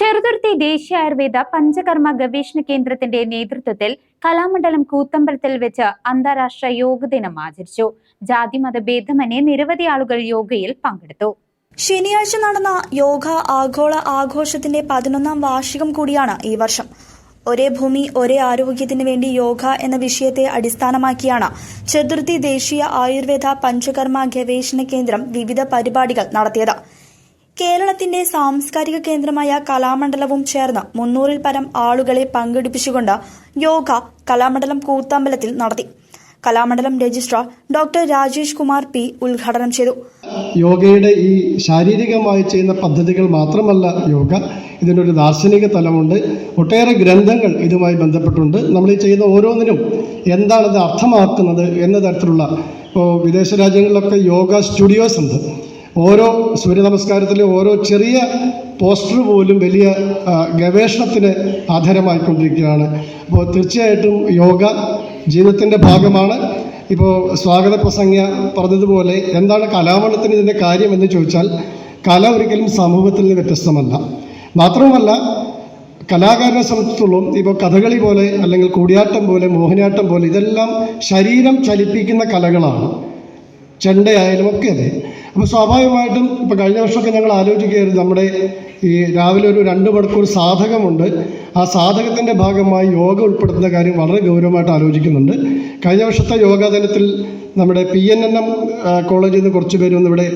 Cheruthuruthy ദേശീയ ആയുർവേദ പഞ്ചകർമ്മ ഗവേഷണ കേന്ദ്രത്തിന്റെ നേതൃത്വത്തിൽ കലാമണ്ഡലം കൂത്തമ്പലത്തിൽ വെച്ച് അന്താരാഷ്ട്ര യോഗ ദിനം ആചരിച്ചു. ജാതിമത ഭേദമന്യേ നിരവധി ആളുകൾ യോഗയിൽ പങ്കെടുത്തു. ശനിയാഴ്ച നടന്ന യോഗ ആഗോള ആഘോഷത്തിന്റെ പതിനൊന്നാം വാർഷികം കൂടിയാണ് ഈ വർഷം. ഒരേ ഭൂമി ഒരേ ആരോഗ്യത്തിന് വേണ്ടി യോഗ എന്ന വിഷയത്തെ അടിസ്ഥാനമാക്കിയാണ് ചതുർത്ഥി ദേശീയ ആയുർവേദ പഞ്ചകർമ്മ ഗവേഷണ കേന്ദ്രം വിവിധ പരിപാടികൾ നടത്തിയത്. കേരളത്തിന്റെ സാംസ്കാരിക കേന്ദ്രമായ കലാമണ്ഡലവും ചേർന്ന് മുന്നൂറിൽ പരം ആളുകളെ പങ്കെടുപ്പിച്ചുകൊണ്ട് യോഗ കലാമണ്ഡലം കൂത്തമ്പലത്തിൽ നടത്തി. Kalamandalam registrar doctor Rajesh Kumar P ഉദ്ഘാടനം ചെയ്തു. യോഗയുടെ ഈ ശാരീരികമായി ചെയ്യുന്ന പദ്ധതികൾ മാത്രമല്ല യോഗ ഇതിനൊരു ദാർശനിക തലമുണ്ട്. ഒട്ടേറെ ഗ്രന്ഥങ്ങൾ ഇതുമായി ബന്ധപ്പെട്ടുണ്ട്. നമ്മൾ ഈ ചെയ്യുന്ന ഓരോന്നിനും എന്താണിത് അർത്ഥമാക്കുന്നത് എന്ന തരത്തിലുള്ള ഇപ്പോൾ വിദേശ രാജ്യങ്ങളിലൊക്കെ യോഗ സ്റ്റുഡിയോസ് ഉണ്ട്. ഓരോ സൂര്യ നമസ്കാരത്തിലെ ഓരോ ചെറിയ പോസ്റ്റർ പോലും വലിയ ഗവേഷണത്തിന് ആധാരമായിക്കൊണ്ടിരിക്കുകയാണ്. അപ്പോൾ തീർച്ചയായിട്ടും യോഗ ജീവിതത്തിന്റെ ഭാഗമാണ്. ഇപ്പോൾ സ്വാഗത പ്രസംഗ പറഞ്ഞതുപോലെ എന്താണ് കലാമണ്ഡലത്തിന് ഇതിന്റെ കാര്യം എന്ന് ചോദിച്ചാൽ കല ഒരിക്കലും സമൂഹത്തിൽ നിന്ന് വ്യത്യസ്തമല്ല. മാത്രവുമല്ല കലാകാരനെ സംബന്ധിച്ചിടത്തോളം ഇപ്പോൾ കഥകളി പോലെ അല്ലെങ്കിൽ കൂടിയാട്ടം പോലെ മോഹിനിയാട്ടം പോലെ ഇതെല്ലാം ശരീരം ചലിപ്പിക്കുന്ന കലകളാണ്. ചെണ്ടയായാലും ഒക്കെ അതെ. അപ്പോൾ സ്വാഭാവികമായിട്ടും ഇപ്പോൾ കഴിഞ്ഞ വർഷമൊക്കെ ഞങ്ങൾ ആലോചിക്കുകയായിരുന്നു നമ്മുടെ ഈ രാവിലെ ഒരു രണ്ട് മണിക്കൂർ സാധകമുണ്ട്. ആ സാധകത്തിന്റെ ഭാഗമായി യോഗ ഉൾപ്പെടുത്തുന്ന കാര്യം വളരെ ഗൗരവമായിട്ട് ആലോചിക്കുന്നുണ്ട്. കഴിഞ്ഞ വർഷത്തെ യോഗാ ദിനത്തിൽ നമ്മുടെ പി എൻ എൻ എം കോളേജിൽ നിന്ന് കുറച്ച് പേര് വന്ന് ഇവിടെ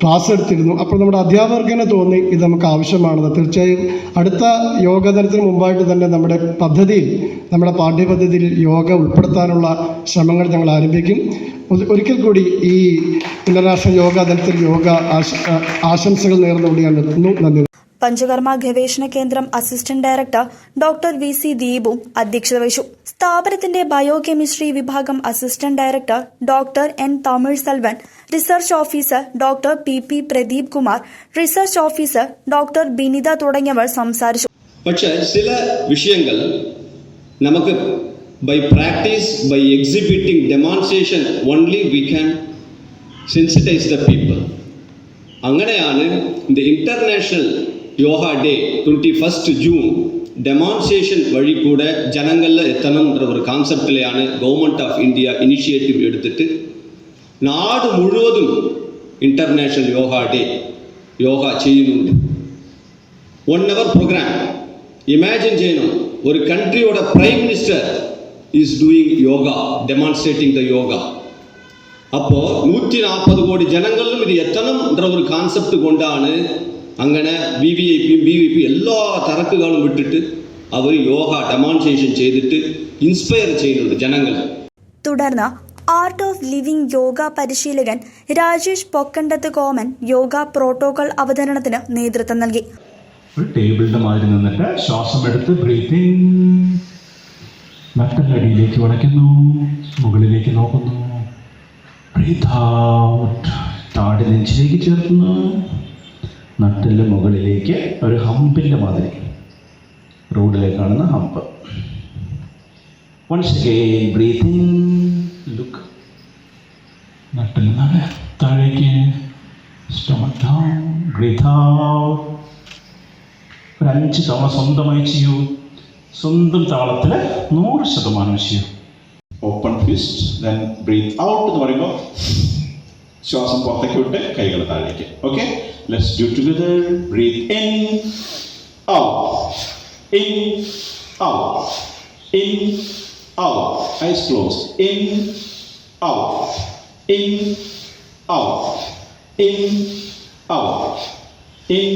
ക്ലാസ് എടുത്തിരുന്നു. അപ്പോൾ നമ്മുടെ അധ്യാപകർക്കിനെ തന്നെ ഇത് നമുക്ക് ആവശ്യമാണെന്ന്. തീർച്ചയായും അടുത്ത യോഗ ദിനത്തിന് മുമ്പായിട്ട് തന്നെ നമ്മുടെ പദ്ധതിയിൽ നമ്മുടെ പാഠ്യപദ്ധതിയിൽ യോഗ ഉൾപ്പെടുത്താനുള്ള ശ്രമങ്ങൾ ഞങ്ങൾ ആരംഭിക്കും. ഒരിക്കൽ കൂടി ഈ ഇന്റർനാഷണൽ യോഗ ദിനത്തിൽ യോഗ ആശംസകൾ നേർന്നുകൊണ്ട് ഞാൻ നിർത്തുന്നു. നന്ദി. പഞ്ചകർമ്മ ഗവേഷണ കേന്ദ്രം assistant director doctor V C ദീപും അധ്യക്ഷത വഹിച്ചു. സ്ഥാപനത്തിന്റെ ബയോകെമിസ്ട്രി വിഭാഗം assistant director doctor N Tamil Selvan research officer doctor P P Pradeep Kumar research officer doctor Binitha തുടങ്ങിയവർ സംസാരിച്ചു. പക്ഷേ ചില വിഷയങ്ങൾ നമുക്ക് by practice by exhibiting demonstration only we can sensitise the people അങ്ങനെയാണ് the international yoga day twenty first June. Demonstration வழி கூட ஜனங்களில் எத்தனம்ன்ற ஒரு கான்செப்டிலேயான கவர்மெண்ட் ஆஃப் இந்தியா இனிஷியேட்டிவ் எடுத்துட்டு நாடு முழுவதும் இன்டர்நேஷ்னல் யோகா டே யோகா செய்யணும். ஒன் ஹவர் ப்ரோக்ராம் இமேஜின் செய்யணும். ஒரு கண்ட்ரியோட prime minister is doing yoga demonstrating the yoga அப்போது நூற்றி நாற்பது கோடி ஜனங்களும் இது எத்தனம்ன்ற ஒரு கான்செப்ட் கொண்டான்னு അങ്ങനെ വി വി ഐ പിയും ബി വി പി എല്ലാ തിരക്കുകളും വിട്ടിട്ട് അവർ യോഗ ഡെമോൺസ്ട്രേഷൻ ചെയ്തിട്ട് ഇൻസ്പയർ ചെയ്യുന്നുണ്ട് ജനങ്ങൾ. തുടർന്ന് ആർട്ട് ഓഫ് ലിവിംഗ് യോഗ പരിശീലകൻ രാജേഷ് പൊക്കണ്ടത്ത് കോമൻ യോഗ പ്രോട്ടോകോൾ അവതരണത്തിന് നേതൃത്വം നൽകി. ഒരു ടേബിളിന്റെ മാതിരി നിന്നിട്ട് ശ്വാസം എടുത്ത് ബ്രീത്തിങ് നട്ടലടിയിലേക്ക് വളയ്ക്കുന്നു മുകളിലേക്ക് നോക്കുന്നു. ബ്രീത്ത് ഔട്ട് താടി നെഞ്ചിലേക്ക് ചേർക്കുന്നു. നട്ടിൽ മുകളിലേക്ക് ഒരു ഹമ്പിന്റെ മാതിരി. റോഡിലേക്ക് കാണുന്ന hump. Once again breathing look നട്ടിൽ നിന്നാണ് താഴേക്ക്. ഒരഞ്ച് ഡൗൺ ബ്രീത്ത് ഔട്ട് ഒരു അഞ്ച് തവണ സ്വന്തമായി ചെയ്യൂ. സ്വന്തം താളത്തിൽ നൂറ് ശതമാനം ചെയ്യൂ. Open fist then breathe out എന്ന് പറയുമ്പോൾ ശ്വാസം പുറത്തേക്ക് വിട്ട് കൈകൾ താഴേക്ക്. Okay let's do together breathe in out in out in out eyes close in out in out in out in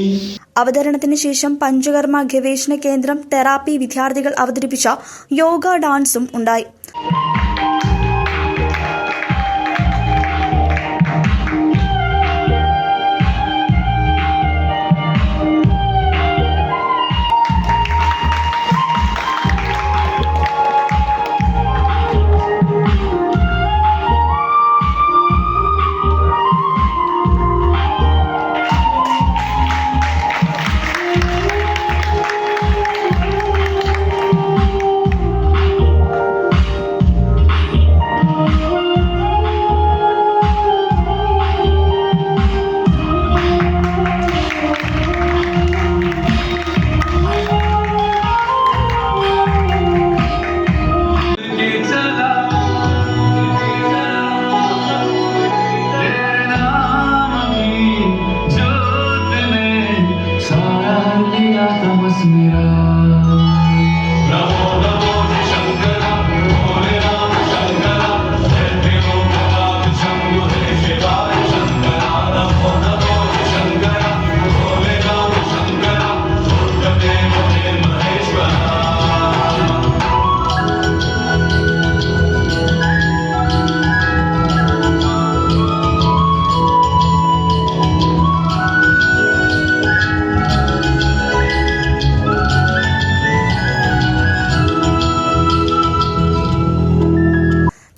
അവതരണത്തിന് ശേഷം പഞ്ചകർമ്മ ഗവേഷണ കേന്ദ്രം തെറാപ്പി വിദ്യാർത്ഥികൾ അവതരിപ്പിച്ച യോഗ ഡാൻസും ഉണ്ടായി.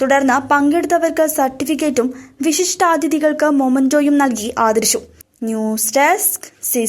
തുടർന്ന് പങ്കെടുത്തവർക്ക് സർട്ടിഫിക്കറ്റും വിശിഷ്ടാതിഥികൾക്ക് മൊമന്റോയും നൽകി ആദരിച്ചു. News desk C